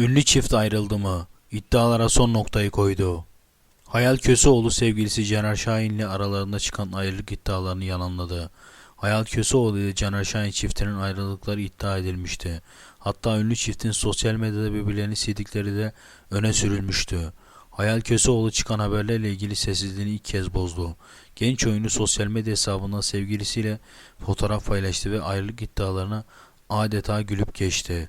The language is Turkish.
Ünlü çift ayrıldı mı? İddialara son noktayı koydu. Hayal Köseoğlu sevgilisi Caner Şahin ile aralarında çıkan ayrılık iddialarını yalanladı. Hayal Köseoğlu ile Caner Şahin çiftinin ayrılıkları iddia edilmişti. Hatta ünlü çiftin sosyal medyada birbirlerini sildikleri de öne sürülmüştü. Hayal Köseoğlu çıkan haberlerle ilgili sessizliğini ilk kez bozdu. Genç oyuncu sosyal medya hesabından sevgilisiyle fotoğraf paylaştı ve ayrılık iddialarına adeta gülüp geçti.